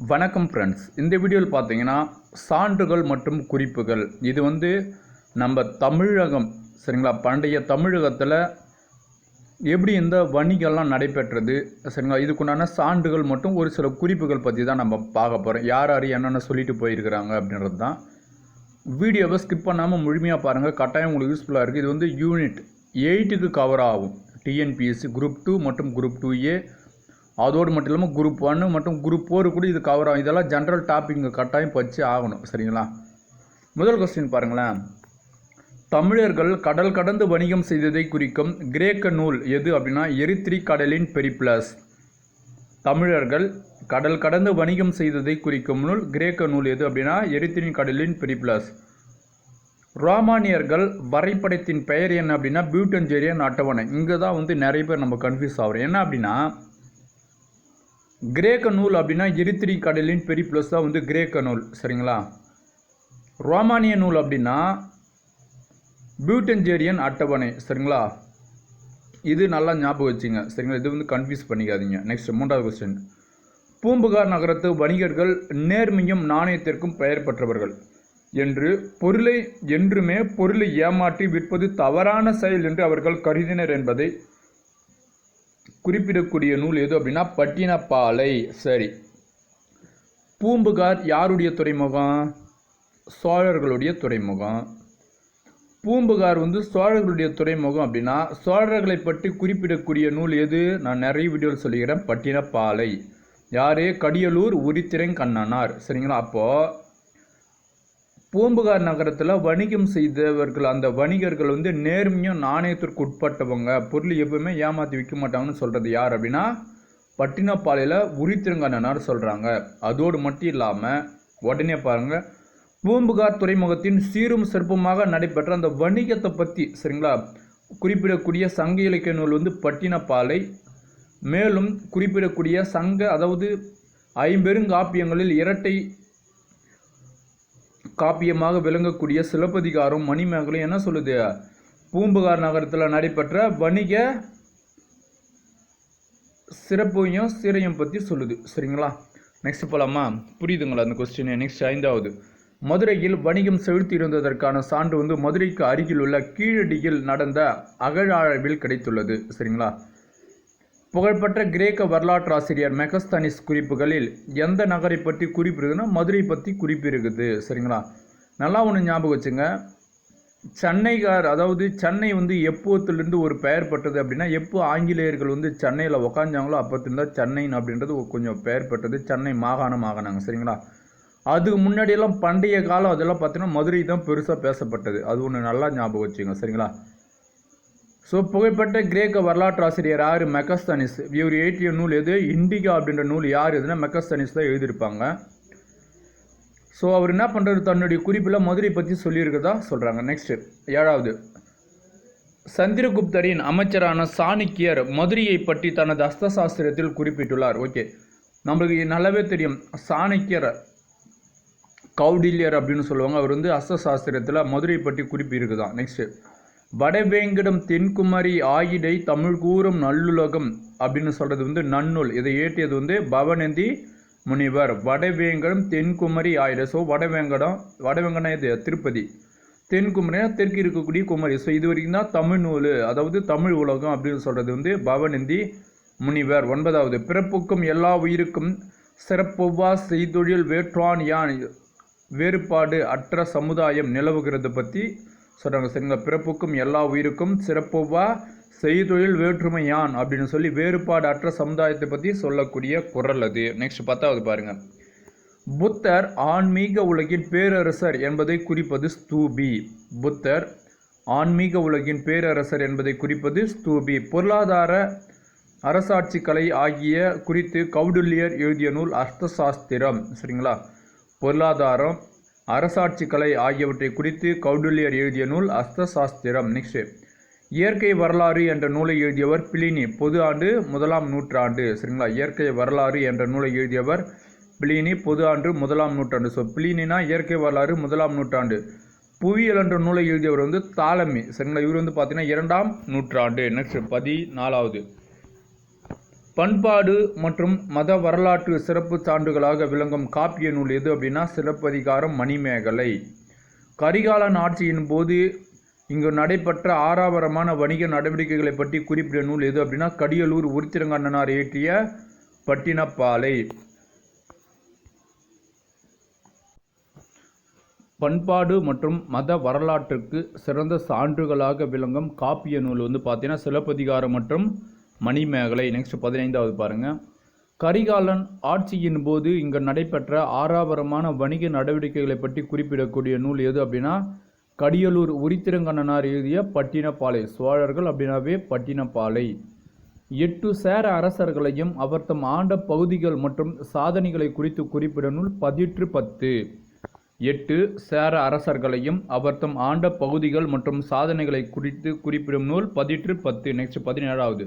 வணக்கம் ஃப்ரெண்ட்ஸ் இந்த வீடியோவில் பார்த்தீங்கன்னா சான்றுகள் மற்றும் குறிப்புகள். இது வந்து நம்ம தமிழகம் சரிங்களா? பண்டைய தமிழகத்தில் எப்படி இந்த வணிகம்லாம் நடைபெற்றது சரிங்களா? இதுக்குண்டான சான்றுகள் மற்றும் ஒரு சில குறிப்புகள் பற்றி தான் நம்ம பார்க்க போகிறோம் யார் யார் என்னென்ன சொல்லிட்டு போயிருக்கிறாங்க அப்படின்றது தான். வீடியோவை ஸ்கிப் பண்ணாமல் முழுமையாக பாருங்கள் கட்டாயம் உங்களுக்கு யூஸ்ஃபுல்லாக இருக்குது இது வந்து யூனிட் எயிட்டுக்கு கவர் ஆகும். டிஎன்பிஎஸ்சி குரூப் டூ மற்றும் குரூப் டூ ஏ அதோடு மட்டும் இல்லாமல் குரூப் ஒன்று மற்றும் குரூப் ஃபோர் கூட இது கவர் ஆகும். இதெல்லாம் ஜென்ரல் டாபிக் கட்டாயம் பச்சு ஆகணும். சரிங்களா? முதல் கொஸ்டின் பாருங்களேன். தமிழர்கள் கடல் கடந்து வணிகம் செய்ததை குறிக்கும் கிரேக்க நூல் எது அப்படின்னா எரித்ரி கடலின் பெரிப்ளஸ். தமிழர்கள் கடல் கடந்து வணிகம் செய்ததை குறிக்கும் நூல் கிரேக்க நூல் எது அப்படின்னா எரித்ரி கடலின் பெரிப்ளஸ். ரோமானியர்கள் வரைபடத்தின் பெயர் என்ன அப்படின்னா பியூட்டன்ஜெரியன் அட்டவணை இங்கே தான் வந்து நிறைய பேர் நம்ம கன்ஃபியூஸ் ஆகிறோம். என்ன அப்படின்னா கிரேக்க நூல் அப்படின்னா எரித்திரி கடலின் பெரிப்ளஸ் தான் வந்து கிரேக்க நூல் சரிங்களா? ரோமானிய நூல் அப்படின்னா பியூட்டன்ஜேரியன் அட்டவணை சரிங்களா? இது நல்லா ஞாபகம் வச்சுங்க சரிங்களா? இது வந்து கன்ஃபியூஸ் பண்ணிக்காதீங்க. நெக்ஸ்ட் மூன்றாவது கொஸ்டின் பூம்புகார் நகரத்து வணிகர்கள் நேர்மையும் நாணயத்திற்கும் பெயர் பெற்றவர்கள் என்று பொருளை என்றுமே பொருளை ஏமாற்றி விற்பது தவறான செயல் என்று அவர்கள் கருதினர் என்பதை குறிப்பிடக்கூடிய நூல் எது அப்படின்னா பட்டினப்பாலை. சரி. பூம்புகார் யாருடைய துறைமுகம்? சோழர்களுடைய துறைமுகம். பூம்புகார் வந்து சோழர்களுடைய துறைமுகம் அப்படின்னா சோழர்களை பற்றி குறிப்பிடக்கூடிய நூல் எது? நான் நிறைய வீடியோவில் சொல்லிக்கிறேன். பட்டினப்பாலை. யார்? கடியலூர் உரித்திரன் கண்ணனார் சரிங்களா? அப்போது பூம்புகார் நகரத்தில் வணிகம் செய்தவர்கள் அந்த வணிகர்கள் வந்து நேர்மையும் நாணயத்திற்கு உட்பட்டவங்க. பொருள் எப்பவுமே ஏமாற்றி விற்க மாட்டாங்கன்னு சொல்கிறது யார் அப்படின்னா பட்டினப்பாளையில் உரித்திரங்கண்ணனார் சொல்கிறாங்க அதோடு மட்டும் இல்லாமல் உடனே பாருங்கள் பூம்புகார் துறைமுகத்தின் சீரும் சிறப்புமாக நடைபெற்ற அந்த வணிகத்தை பற்றி சரிங்களா? குறிப்பிடக்கூடிய சங்க இலக்கிய நூல் வந்து பட்டினப்பாலை மேலும் குறிப்பிடக்கூடிய சங்க அதாவது ஐம்பெருங்காப்பியங்களில் இரட்டை காப்பியமாக விளங்கக்கூடிய சிலப்பதிகாரம் மணிமேகலை என்ன சொல்லுது? பூம்புகார் நகரத்தில் நடைபெற்ற வணிக சிறப்பையும் சீரையும் பற்றி சொல்லுது. சரிங்களா? நெக்ஸ்ட் போலாமா? புரியுதுங்களா அந்த கொஸ்டின் நெக்ஸ்ட் ஐந்தாவது. மதுரையில் வணிகம் செலுத்தி இருந்ததற்கான சான்று வந்து மதுரைக்கு அருகில் உள்ள கீழடியில் நடந்த அகழாய்வில் கிடைத்துள்ளது. சரிங்களா? புகழ்பெற்ற கிரேக்க வரலாற்றாசிரியர் மெகஸ்தனிஸ் குறிப்புகளில் எந்த நகரை பற்றி குறிப்பு இருக்குதுன்னா மதுரை பற்றி குறிப்பு இருக்குது சரிங்களா? நல்லா ஒன்று ஞாபகம் வச்சுங்க. சென்னைக்கார் அதாவது சென்னை வந்து எப்போத்துலேருந்து ஒரு பெயர் பெற்றது அப்படின்னா எப்போ ஆங்கிலேயர்கள் வந்து சென்னையில் உக்காந்தாங்களோ அப்போத்திருந்தா சென்னைன்னு அப்படின்றது கொஞ்சம் பெயர் பெற்றது சென்னை மாகாணம் ஆகினாங்க. சரிங்களா? அதுக்கு முன்னாடியெல்லாம் பண்டைய காலம் அதெல்லாம் பார்த்தீங்கன்னா மதுரை தான் பெருசாக பேசப்பட்டது. அது ஒன்று நல்லா ஞாபகம் வச்சுங்க சரிங்களா? ஸோ புகழ்பெற்ற கிரேக்க வரலாற்று ஆசிரியர் யார்? மெக்கஸ்தனிஸ். இவர் எழுதிய நூல் எது? இண்டிகா அப்படின்ற நூல் யார் எதுனா மெக்கஸ்தனிஸ் தான் எழுதியிருப்பாங்க. ஸோ அவர் என்ன பண்ணுறது தன்னுடைய குறிப்பில் மதுரை பற்றி சொல்லியிருக்கிறதா சொல்கிறாங்க நெக்ஸ்ட்டு ஏழாவது. சந்திரகுப்தரின் அமைச்சரான சாணிக்கியர் மதுரையை பற்றி தனது அஸ்தசாஸ்திரத்தில் குறிப்பிட்டுள்ளார். ஓகே நம்மளுக்கு நல்லாவே தெரியும். சாணிக்கியர் கௌடில்யர் அப்படின்னு சொல்லுவாங்க. அவர் வந்து அஸ்தசாஸ்திரத்தில் மதுரை பற்றி குறிப்பு நெக்ஸ்ட்டு வடவேங்கடம் தென்குமரி ஆயிடை தமிழ் கூறும் நல்லுலகம் அப்படின்னு சொல்கிறது வந்து நன்னூல். இதை ஏற்றியது வந்து பவனந்தி முனிவர். வடவேங்கடம் தென்குமரி ஆயிடை. ஸோ வடவேங்கடம் வடவேங்கடம் இது திருப்பதி. தென்குமரினா தெற்கு இருக்கக்கூடிய குமரி. ஸோ இது வரைக்கும் தான் தமிழ் நூல். அதாவது தமிழ் உலகம் அப்படின்னு சொல்கிறது வந்து பவநந்தி முனிவர். ஒன்பதாவது பிறப்புக்கும் எல்லா உயிருக்கும் சிறப்பொவ்வா செய்தொழில் வேற்றான் யான்? வேறுபாடு அற்ற சமுதாயம் நிலவுகிறது பற்றி சொல்கிறாங்க சரிங்களா? பிறப்புக்கும் எல்லா உயிருக்கும் சிறப்புவா செய்தொழில் வேற்றுமை யான் அப்படின்னு சொல்லி வேறுபாடு அற்ற சமுதாயத்தை பற்றி சொல்லக்கூடிய குரல் அது. நெக்ஸ்ட் பத்தாவது பாருங்கள் புத்தர் ஆன்மீக உலகின் பேரரசர் என்பதை குறிப்பது ஸ்தூபி. புத்தர் ஆன்மீக உலகின் பேரரசர் என்பதை குறிப்பது ஸ்தூபி. பொருளாதார அரசாட்சி கலை ஆகிய குறித்து கௌடுல்யர் எழுதிய நூல் அர்த்தசாஸ்திரம் சரிங்களா? பொருளாதாரம் அரசாட்சி கலை ஆகியவற்றை குறித்து கௌடுல்யர் எழுதிய நூல் அஸ்தசாஸ்திரம் நெக்ஸ்ட் இயற்கை வரலாறு என்ற நூலை எழுதியவர் பிளினி பொது ஆண்டு முதலாம் நூற்றாண்டு சரிங்களா? இயற்கை வரலாறு என்ற நூலை எழுதியவர் பிளினி பொது ஆண்டு முதலாம் நூற்றாண்டு. ஸோ பிளினினா இயற்கை வரலாறு முதலாம் நூற்றாண்டு. புவியியல் என்ற நூலை எழுதியவர் வந்து தாலமி சரிங்களா? இவர் வந்து பார்த்தீங்கன்னா இரண்டாம் நூற்றாண்டு நெக்ஸ்ட் பதினாலாவது. பண்பாடு மற்றும் மத வரலாற்று சிறப்பு சான்றுகளாக விளங்கும் காப்பிய நூல் எது அப்படின்னா சிலப்பதிகாரம் மணிமேகலை. கரிகாலன் ஆட்சியின் போது இங்கு நடைபெற்ற ஆறாவரமான வணிக நடவடிக்கைகளை பற்றி குறிப்பிட்ட நூல் எது அப்படின்னா கடியலூர் உருத்திரங்கண்ணனார் இயற்றிய பட்டினப்பாலை. பண்பாடு மற்றும் மத வரலாற்றுக்கு சிறந்த சான்றுகளாக விளங்கும் காப்பிய நூல் வந்து பார்த்தீங்கன்னா சிலப்பதிகாரம் மற்றும் மணிமேகலை நெக்ஸ்ட் பதினைந்தாவது பாருங்கள் கரிகாலன் ஆட்சியின் போது இங்கு நடைபெற்ற ஆறாவரமான வணிக நடவடிக்கைகளை பற்றி குறிப்பிடக்கூடிய நூல் எது அப்படின்னா கடியலூர் உரித்திரங்கண்ணனார் எழுதிய பட்டினப்பாலை சோழர்கள் அப்படின்னாவே பட்டினப்பாலை. எட்டு சேர அரசர்களையும் அவர் தம் ஆண்ட பகுதிகள் மற்றும் சாதனைகளை குறித்து குறிப்பிட நூல் பதிற்று பத்து. எட்டு சேர அரசர்களையும் அவர் தம் ஆண்ட பகுதிகள் மற்றும் சாதனைகளை குறித்து குறிப்பிடும் நூல் பதிற்று பத்து நெக்ஸ்ட் பதினேழாவது.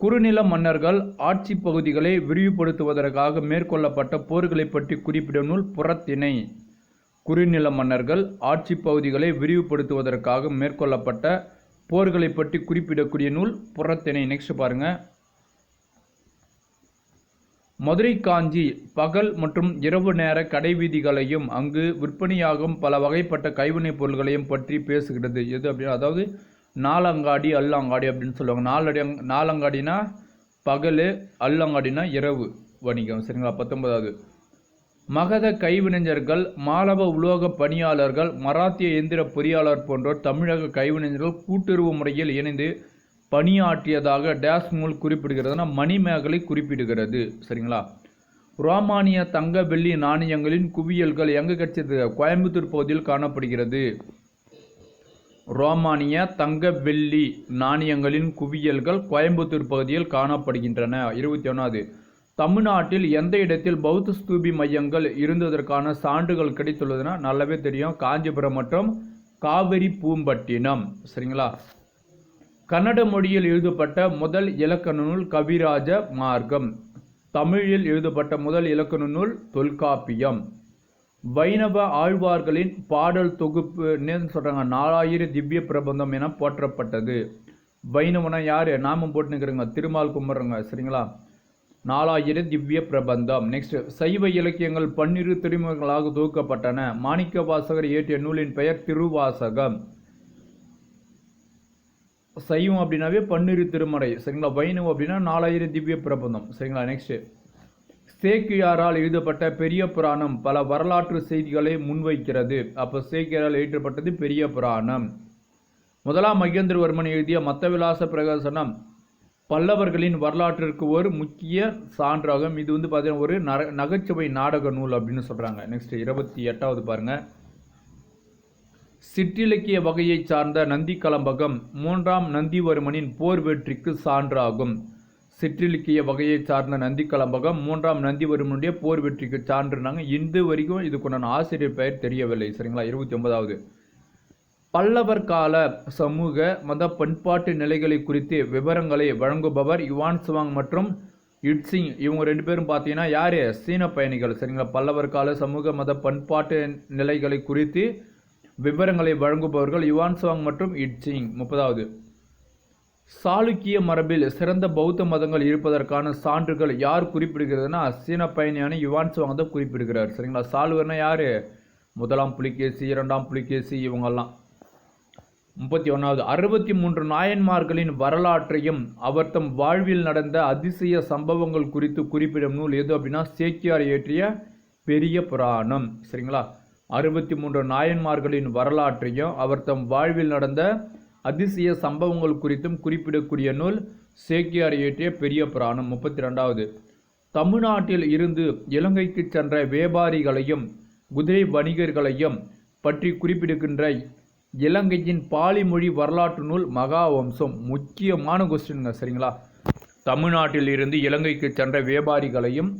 குறுநில மன்னர்கள் ஆட்சி பகுதிகளை விரிவுபடுத்துவதற்காக மேற்கொள்ளப்பட்ட போர்களை பற்றி குறிப்பிடும் நூல் புறத்திணை. குறுநில மன்னர்கள் ஆட்சி பகுதிகளை விரிவுபடுத்துவதற்காக மேற்கொள்ளப்பட்ட போர்களை பற்றி குறிப்பிடக்கூடிய நூல் புறத்திணை. நெக்ஸ்ட் பாருங்க. மதுரை காஞ்சி பகல் மற்றும் இரவு நேர கடைவீதிகளையும் அங்கு விற்பனையாகும் பல வகைப்பட்ட கைவினைப் பொருள்களையும் பற்றி பேசுகிறது. எது அப்படின்னா அதாவது நாலங்காடி அல்லங்காடி அப்படின்னு சொல்லுவாங்க. நாலடி நாலங்காடினா பகல் அல்லங்காடினா இரவு வணிகம். சரிங்களா? பத்தொன்பதாவது. மகத கைவினைஞர்கள் மாலவ உலோக பணியாளர்கள் மராத்திய எந்திர பொறியாளர் போன்றோர் தமிழக கைவினைஞர்கள் கூட்டுறவு முறையில் இணைந்து பணியாற்றியதாக டேஸ் நூல் குறிப்பிடுகிறதுனா மணிமேகலை குறிப்பிடுகிறது. சரிங்களா? ரோமானிய தங்க வெள்ளி நாணயங்களின் குவியல்கள் எங்கே கிடைச்சது கோயம்புத்தூர் பகுதியில் காணப்படுகிறது. ரோமானிய தங்க வெள்ளி நாணயங்களின் குவியல்கள் கோயம்புத்தூர் பகுதியில் காணப்படுகின்றன. இருபத்தி ஒன்றாவது தமிழ்நாட்டில் எந்த இடத்தில் பௌத்த ஸ்தூபி மையங்கள் இருந்ததற்கான சான்றுகள் கிடைத்துள்ளதுன்னா நல்லாவே தெரியும். காஞ்சிபுரம் மற்றும் காவிரி பூம்பட்டினம். சரிங்களா? கன்னட மொழியில் எழுதப்பட்ட முதல் இலக்கண நூல் கவிராஜ மார்க்கம். தமிழில் எழுதப்பட்ட முதல் இலக்கண நூல் தொல்காப்பியம். வைணவ ஆழ்வார்களின் பாடல் தொகுப்பு என்னன்னு சொல்கிறாங்க நாலாயிரம் திவ்ய பிரபந்தம் என போற்றப்பட்டது. வைணவனா யார்? நாமம் போட்டுக்கிறோங்க திருமால் கும்பிட்றங்க சரிங்களா? நாலாயிரம் திவ்ய பிரபந்தம். நெக்ஸ்ட் சைவ இலக்கியங்கள் பன்னிரு திருமுகங்களாக தொகுக்கப்பட்டன. மாணிக்க வாசகர் இயற்றிய நூலின் பெயர் திருவாசகம். சைவம் அப்படின்னாவே பன்னிரு திருமறை சரிங்களா? வைணவம் அப்படின்னா நாலாயிரம் திவ்ய பிரபந்தம் சரிங்களா? நெக்ஸ்ட்டு சேக்கியாரால் எழுதப்பட்ட பெரிய புராணம் பல வரலாற்று செய்திகளை முன்வைக்கிறது. அப்போ சேக்கியாரால் எழுதப்பட்டது பெரிய புராணம். முதலாம் மகேந்திரவர்மன் எழுதிய மத்தவிலாச பிரகாசனம் பல்லவர்களின் வரலாற்றிற்கு ஒரு முக்கிய சான்றாகும். இது வந்து பார்த்தீங்கன்னா ஒரு நர நகைச்சுவை நாடக நூல் அப்படின்னு சொல்கிறாங்க நெக்ஸ்ட் இருபத்தி எட்டாவது பாருங்கள் சிற்றிலக்கிய வகையைச் சார்ந்த நந்தி கலம்பகம் மூன்றாம் நந்திவர்மனின் போர் வெற்றிக்கு சான்றாகும். சிற்றிலக்கிய வகையைச் சார்ந்த நந்தி கலம்பகம் மூன்றாம் நந்திவர்மனுடைய போர் வெற்றிக்கு சான்றுனாங்க இந்து வரைக்கும் இதுக்குண்டான ஆசிரியர் பெயர் தெரியவில்லை சரிங்களா? இருபத்தி ஒன்பதாவது பல்லவர் கால சமூக மத பண்பாட்டு நிலைகளை குறித்து விவரங்களை வழங்குபவர் யுவான் சுவாங் மற்றும் இட்சிங் இவங்க ரெண்டு பேரும் பார்த்தீங்கன்னா யார்? சீன பயணிகள் சரிங்களா? பல்லவர் கால சமூக மத பண்பாட்டு நிலைகளை குறித்து விவரங்களை வழங்குபவர்கள் யுவான் சுவாங் மற்றும் இட்சிங் முப்பதாவது. சாளுக்கிய மரபில் சிறந்த பௌத்த மதங்கள் இருப்பதற்கான சான்றுகள் யார் குறிப்பிடுகிறதுனா சீன பயணியான யுவான் சுவாங் தான் குறிப்பிடுகிறார். சரிங்களா? சாளுவர்னா யார்? முதலாம் புலிகேசி இரண்டாம் புலிகேசி இவங்கெல்லாம் முப்பத்தி ஒன்றாவது அறுபத்தி மூன்று நாயன்மார்களின் வரலாற்றையும் அவர் தம் வாழ்வில் நடந்த அதிசய சம்பவங்கள் குறித்து குறிப்பிடும் நூல் எது அப்படின்னா சேக்கியார் இயற்றிய பெரிய புராணம். சரிங்களா? அறுபத்தி மூன்று நாயன்மார்களின் வரலாற்றையும் அவர் தம் வாழ்வில் நடந்த அதிசய சம்பவங்கள் குறித்தும் குறிப்பிடக்கூடிய நூல் சேக்கியார் இயற்றிய பெரிய புராணம். முப்பத்தி ரெண்டாவது தமிழ்நாட்டில் இருந்து இலங்கைக்கு சென்ற வியாபாரிகளையும் குதிரை வணிகர்களையும் பற்றி குறிப்பிடுகின்ற இலங்கையின் பாலிமொழி வரலாற்று நூல் மகாவம்சம் முக்கியமான கொஸ்டின்ங்க சரிங்களா? தமிழ்நாட்டில் இருந்து இலங்கைக்கு சென்ற வியாபாரிகளையும்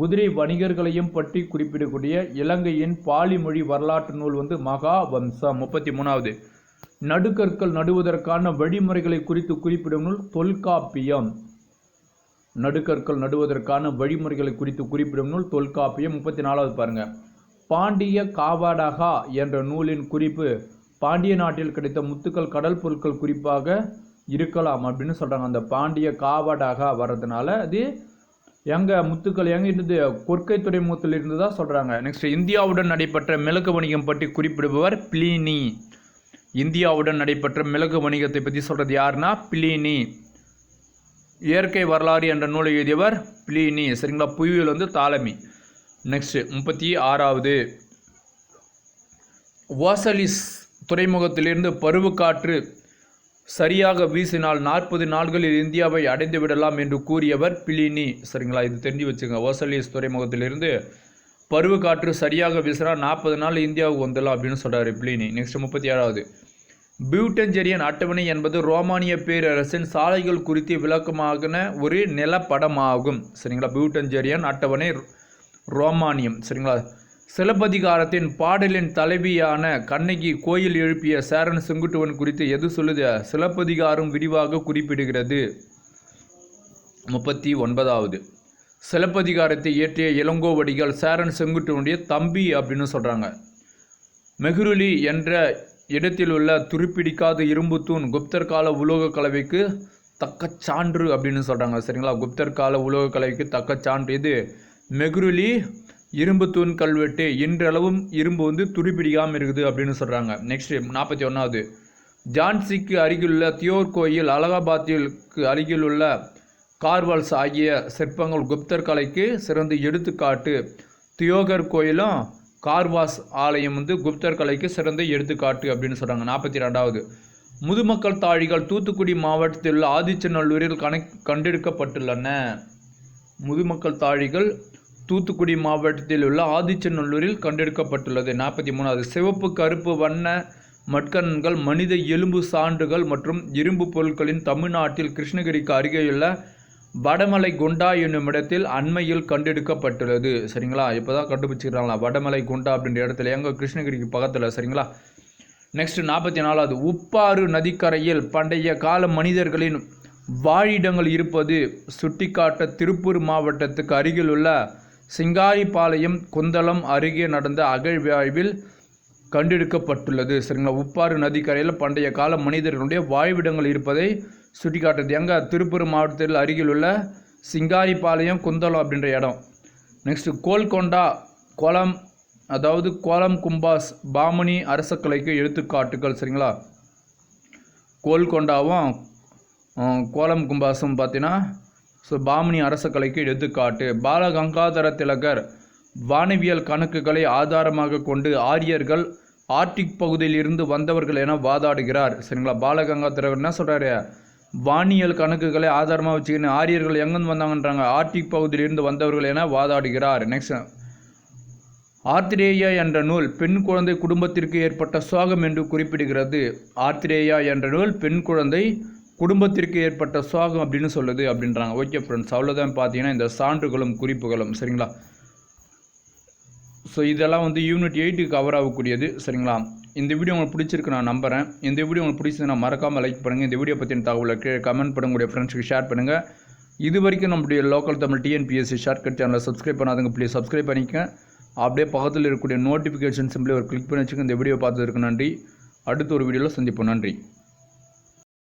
குதிரை வணிகர்களையும் பற்றி குறிப்பிடக்கூடிய இலங்கையின் பாலிமொழி வரலாற்று நூல் வந்து மகாவம்சம் முப்பத்தி மூணாவது. நடுக்கற்கள் நடுவதற்கான வழிமுறைகளை குறித்து குறிப்பிடும் நூல் தொல்காப்பியம். நடுக்கற்கள் நடுவதற்கான வழிமுறைகளை குறித்து குறிப்பிடும் நூல் தொல்காப்பியம் முப்பத்தி நாலாவது பாருங்க. பாண்டிய காவாடகா என்ற நூலின் குறிப்பு பாண்டிய நாட்டில் கிடைத்த முத்துக்கள் கடல் பொருட்கள் குறிப்பாக இருக்கலாம் அப்படின்னு சொல்கிறாங்க அந்த பாண்டிய காவாடகா வர்றதுனால அது எங்கள் முத்துக்கள் எங்கே இருந்தது? கொற்கை துறைமுகத்தில் இருந்து தான் சொல்கிறாங்க நெக்ஸ்ட் இந்தியாவுடன் நடைபெற்ற மிளகு வணிகம் பற்றி குறிப்பிடுபவர் பிளினி. இந்தியாவுடன் நடைபெற்ற மிளகு வணிகத்தை பற்றி சொல்கிறது யாருன்னா பிளினி. இயற்கை வரலாறு என்ற நூலை எழுதியவர் பிளினி. சரிங்களா? புவியியல் வந்து தாலமி நெக்ஸ்ட் முப்பத்தி ஆறாவது. வாசலிஸ் துறைமுகத்திலிருந்து பருவக்காற்று சரியாக வீசினால் நாற்பது நாட்களில் இந்தியாவை அடைந்து விடலாம் என்று கூறியவர் பிளினி. சரிங்களா? இது தெரிஞ்சு வச்சுங்க வாசலிஸ் துறைமுகத்திலிருந்து பருவக்காற்று சரியாக வீசினால் நாற்பது நாள் இந்தியாவுக்கு வந்துடலாம் அப்படின்னு சொல்கிறார் பிளினி. நெக்ஸ்ட் முப்பத்தி ஏழாவது. பியூட்டஞ்செரியன் அட்டவணை என்பது ரோமானிய பேரரசின் சாலைகள் குறித்து விளக்கமான ஒரு நிலப்படமாகும். சரிங்களா? பியூட்டஞ்செரியன் அட்டவணை ரோமானியம். சரிங்களா? சிலப்பதிகாரத்தின் பாடலின் தலைவியான கண்ணகி கோயில் எழுப்பிய சேரன் செங்குட்டுவன் குறித்து எது சொல்லுது? சிலப்பதிகாரம் விரிவாக குறிப்பிடுகிறது. முப்பத்தி ஒன்பதாவது. சிலப்பதிகாரத்தை இயற்றிய இளங்கோவடிகள் சேரன் செங்குட்டுவனுடைய தம்பி அப்படின்னு சொல்கிறாங்க மெஹ்ருலி என்ற இடத்தில் உள்ள துருப்பிடிக்காத இரும்பு தூண் குப்தர் கால உலோக கலவைக்கு தக்க சான்று அப்படின்னு சொல்கிறாங்க சரிங்களா? குப்தர் கால உலோக கலவைக்கு தக்க சான்று. இது மெகுருலி இரும்பு தூண் கல்வெட்டு. இன்றளவும் இரும்பு வந்து துருப்பிடிக்காமல் இருக்குது அப்படின்னு சொல்கிறாங்க நெக்ஸ்ட் நாற்பத்தி ஒன்றாவது ஜான்சிக்கு அருகிலுள்ள தியோர் கோயில் அலகாபாத்திற்கு அருகிலுள்ள கார்வால்ஸ் ஆகிய சிற்பங்கள் குப்தர் கலைக்கு சிறந்த எடுத்துக்காட்டு. தியோகர் கோயிலும் கார்வாஸ் ஆலயம் வந்து குப்தர் கலைக்கு சிறந்த எடுத்துக்காட்டு அப்படின்னு சொல்கிறாங்க நாற்பத்தி ரெண்டாவது முதுமக்கள் தாழிகள் தூத்துக்குடி மாவட்டத்தில் உள்ள ஆதிச்சநல்லூரில் கணக் கண்டெடுக்கப்பட்டுள்ளன. முதுமக்கள் தாழிகள் தூத்துக்குடி மாவட்டத்தில் உள்ள ஆதிச்சநல்லூரில் கண்டெடுக்கப்பட்டுள்ளது. நாற்பத்தி மூணாவது. சிவப்பு கருப்பு வண்ண மட்கன்கள் மனித எலும்பு சான்றுகள் மற்றும் இரும்பு பொருட்களின் தமிழ்நாட்டில் கிருஷ்ணகிரிக்கு அருகேயுள்ள வடமலை குண்டா என்னும் இடத்தில் அண்மையில் கண்டெடுக்கப்பட்டுள்ளது. சரிங்களா? இப்போ தான் கண்டுபிடிச்சிக்கிறாங்களா? வடமலை குண்டா அப்படின்ற இடத்துல எங்கே கிருஷ்ணகிரிக்கு பக்கத்தில் சரிங்களா? நெக்ஸ்ட் நாற்பத்தி நாலாவது உப்பாறு நதிக்கரையில் பண்டைய கால மனிதர்களின் வாழிடங்கள் இருப்பது சுட்டிக்காட்ட திருப்பூர் மாவட்டத்துக்கு அருகில் உள்ள சிங்காரிபாளையம் குந்தளம் அருகே நடந்த அகழ்வாய்வில் கண்டெடுக்கப்பட்டுள்ளது. சரிங்களா? உப்பாறு நதிக்கரையில் பண்டைய கால மனிதர்களுடைய வாழ்விடங்கள் இருப்பதை சுட்டிக்காட்டுது. எங்கே? திருப்பூர் மாவட்டத்தில் அருகில் உள்ள சிங்காரிபாளையம் குந்தளம் அப்படின்ற இடம். நெக்ஸ்ட்டு கோல்கொண்டா கோலம் அதாவது கோலம் கும்பாஸ் பாமணி அரசக்கலைக்கு எடுத்துக்காட்டுகள் சரிங்களா? கோல்கொண்டாவும் கோலம் கும்பாஸும் பார்த்தீங்கன்னா ஸோ பாமணி அரசக்கலைக்கு எடுத்துக்காட்டு. பாலகங்காதர திலகர் வானவியல் கணக்குகளை ஆதாரமாக கொண்டு ஆரியர்கள் ஆர்டிக் பகுதியில் இருந்து வந்தவர்கள் என வாதாடுகிறார் சரிங்களா? பாலகங்காதரவர் என்ன சொல்கிறாரு வானியல் கணக்குகளை ஆதாரமாக வச்சுக்கின்னு ஆரியர்கள் எங்கேருந்து வந்தாங்கன்றாங்க? ஆர்டிக் பகுதியிலிருந்து வந்தவர்கள் என வாதாடுகிறார். நெக்ஸ்ட் ஆர்திரேயா என்ற நூல் பெண் குழந்தை குடும்பத்திற்கு ஏற்பட்ட சோகம் என்று குறிப்பிடுகிறது. ஆர்திரேயா என்ற நூல் பெண் குழந்தை குடும்பத்திற்கு ஏற்பட்ட சோகம் அப்படின்னு சொல்லுது அப்படின்றாங்க. ஓகே ஃப்ரெண்ட்ஸ் அவ்வளோதான் பார்த்தீங்கன்னா இந்த சான்றுகளும் குறிப்புகளும். சரிங்களா? ஸோ இதெல்லாம் வந்து யூனிட் எயிட்டுக்கு கவர் ஆகக்கூடியது. சரிங்களா? இந்த வீடியோ உங்களுக்கு பிடிச்சிருக்கு நான் நம்புறேன். இந்த வீடியோ உங்களுக்கு பிடிச்சதுன்னா மறக்காமல் லைக் பண்ணுங்கள் இந்த வீடியோ பற்றின தகவலை கீழே கமெண்ட் பண்ணுங்க. உங்களுடைய ஃப்ரெண்ட்ஸுக்கு ஷேர் பண்ணுங்கள் இது வரைக்கும் நம்முடைய லோக்கல் தமிழ் டிஎன்பிஎஸ்சி ஷார்ட்கட் சேனலை சப்ஸ்கிரைப் பண்ணாதுங்க ப்ளீஸ் சப்ஸ்கிரைப் பண்ணிக்க அப்படியே பக்கத்தில் இருக்கக்கூடிய நோட்டிஃபிகேஷன் சிம்பிளி ஒரு கிளிக் பண்ணி வச்சுக்க இந்த வீடியோ பார்த்ததுக்கு நன்றி. அடுத்த ஒரு வீடியோவில் சந்திப்போம். நன்றி.